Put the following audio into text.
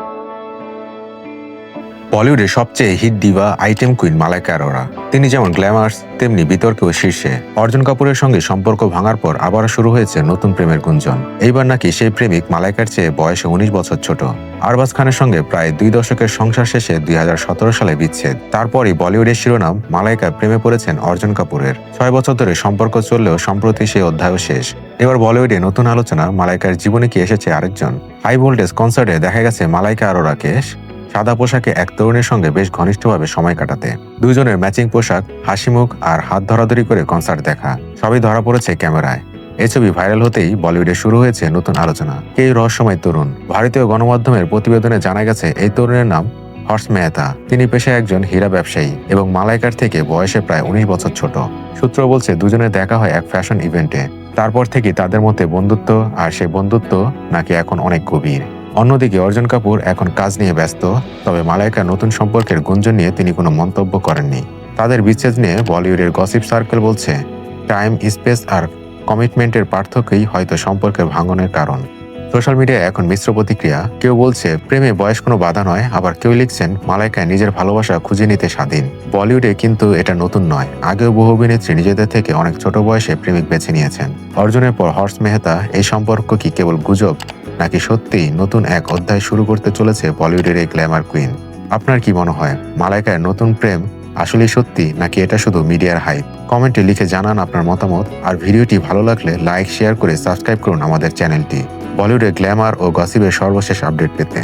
thank you বলিউডের সবচেয়ে hit diva item queen Malaika Arora তিনি যেমন গ্ল্যামার্স তেমনি বিতর্কেও শীর্ষে। অর্জুন কাপুরের সঙ্গে সম্পর্ক ভাঙার পর আবারও শুরু হয়েছে নতুন প্রেমের গুঞ্জন। এইবার নাকি সেই প্রেমিক মালাইকার চেয়ে বয়সে উনিশ বছর ছোট। আরবাজ খানের সঙ্গে প্রায় দুই দশকের সংসার শেষে দুই হাজার সতেরো সালে বিচ্ছেদ। তারপরই বলিউডের শিরোনাম মালাইকা প্রেমে পড়েছেন অর্জুন কাপুরের। ছয় বছর ধরে সম্পর্ক চললেও সম্প্রতি সেই অধ্যায়ও শেষ। এবার বলিউডে নতুন আলোচনা মালাইকার জীবনে কি এসেছে আরেকজন? হাই ভোল্টেজ কনসার্টে দেখা গেছে মালাইকা আরোরাকে সাদা পোশাকে এক তরুণের সঙ্গে বেশ ঘনিষ্ঠভাবে সময় কাটাতে। দুজনের ম্যাচিং পোশাক, হাসিমুখ আর হাত ধরাধরি করে কনসার্ট দেখা। সবই ধরা পড়েছে ক্যামেরায়। এ ছবি ভাইরাল হতেই বলিউডে শুরু হয়েছে নতুন আলোচনা। কে রহস্যময় তরুণ? ভারতীয় গণমাধ্যমের প্রতিবেদনে জানা গেছে, এই তরুণের নাম হর্ষ মেহতা। তিনি পেশায় একজন হীরা ব্যবসায়ী এবং মালাইকার থেকে বয়সে প্রায় উনিশ বছর ছোট। সূত্র বলছে দুজনের দেখা হয় এক ফ্যাশন ইভেন্টে। তারপর থেকে তাদের মধ্যে বন্ধুত্ব আর সেই বন্ধুত্ব নাকি এখন অনেক গভীর। অন্যদিকে অর্জুন কাপুর এখন কাজ নিয়ে ব্যস্ত, তবে মালাইকার নতুন সম্পর্কের গুঞ্জন নিয়ে তিনি কোনো মন্তব্য করেননি। তাদের বিচ্ছেদ নিয়ে বলিউডের গসিপ সার্কেল বলছে, টাইম, স্পেস আর কমিটমেন্টের পার্থক্যই হয়তো সম্পর্কের ভাঙনের কারণ। সোশ্যাল মিডিয়ায় এখন মিশ্র প্রতিক্রিয়া, কেউ বলছে, প্রেমে বয়স কোনো বাধা নয়। আবার কেউ লিখছেন, মালাইকায় নিজের ভালোবাসা খুঁজে নিতে স্বাধীন। বলিউডে কিন্তু এটা নতুন নয়। আগেও বহু অভিনেত্রী নিজেদের থেকে অনেক ছোট বয়সে প্রেমিক বেছে নিয়েছেন। অর্জুনের পর হর্ষ মেহতা, এই সম্পর্ক কি কেবল গুজব? নাকি সত্যিই নতুন এক অধ্যায় শুরু করতে চলেছে বলিউডের এই গ্ল্যামার কুইন? আপনার কি মনে হয়, মালাইকার নতুন প্রেম আসলে সত্যি নাকি এটা শুধু মিডিয়ার হাইপ? কমেন্টে লিখে জানান আপনার মতামত, আর ভিডিওটি ভালো লাগলে লাইক, শেয়ার করে সাবস্ক্রাইব করুন আমাদের চ্যানেলটি। বলিউডের গ্ল্যামার ও গসিবের সর্বশেষ আপডেট পেতে।